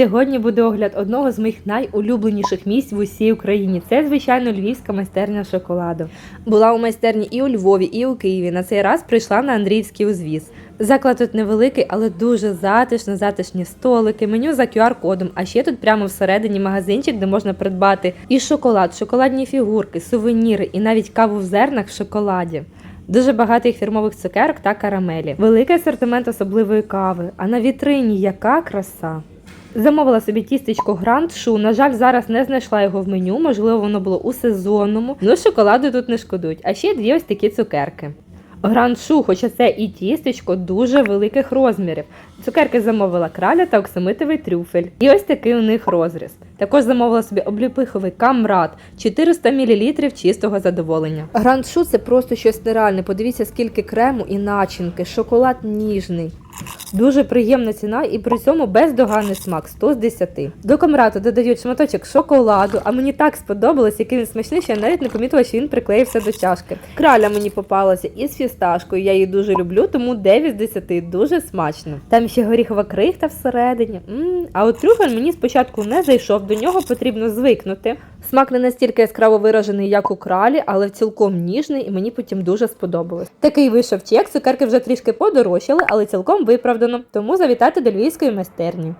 Сьогодні буде огляд одного з моїх найулюбленіших місць в усій Україні. Це, звичайно, львівська майстерня шоколаду. Була у майстерні і у Львові, і у Києві. На цей раз прийшла на Андріївський узвіз. Заклад тут невеликий, але дуже затишно, затишні столики, меню за QR-кодом. А ще тут прямо всередині магазинчик, де можна придбати і шоколад, шоколадні фігурки, сувеніри, і навіть каву в зернах в шоколаді. Дуже багато їх фірмових цукерок та карамелі. Великий асортимент особливої кави. А на вітрині яка краса! Замовила собі тістечко Гранд Шу. На жаль, зараз не знайшла його в меню. Можливо, воно було у сезонному. Ну, шоколаду тут не шкодують. А ще дві ось такі цукерки. Гранд Шу, хоча це і тістечко дуже великих розмірів. Цукерки замовила краля та оксамитовий трюфель. І ось такий у них розріз. Також замовила собі обліпиховий камрад 400 мл чистого задоволення. Гранд Шу це просто щось нереальне. Подивіться, скільки крему і начинки, шоколад ніжний. Дуже приємна ціна і при цьому бездоганний смак 100 з 10. До камрату додають шматочок шоколаду, а мені так сподобалось, який він смачний, що я навіть не помітила, що він приклеївся до чашки. Краля мені попалася із фісташкою, я її дуже люблю, тому 9 з 10 дуже смачно. Там ще горіхова крихта всередині. м А от трюфель мені спочатку не зайшов, до нього потрібно звикнути. Смак не настільки яскраво виражений, як у кралі, але цілком ніжний, і мені потім дуже сподобалось. Такий вийшов чек, цукерки вже трішки подорожчали, але цілком виправдано. Тому завітайте до львівської майстерні.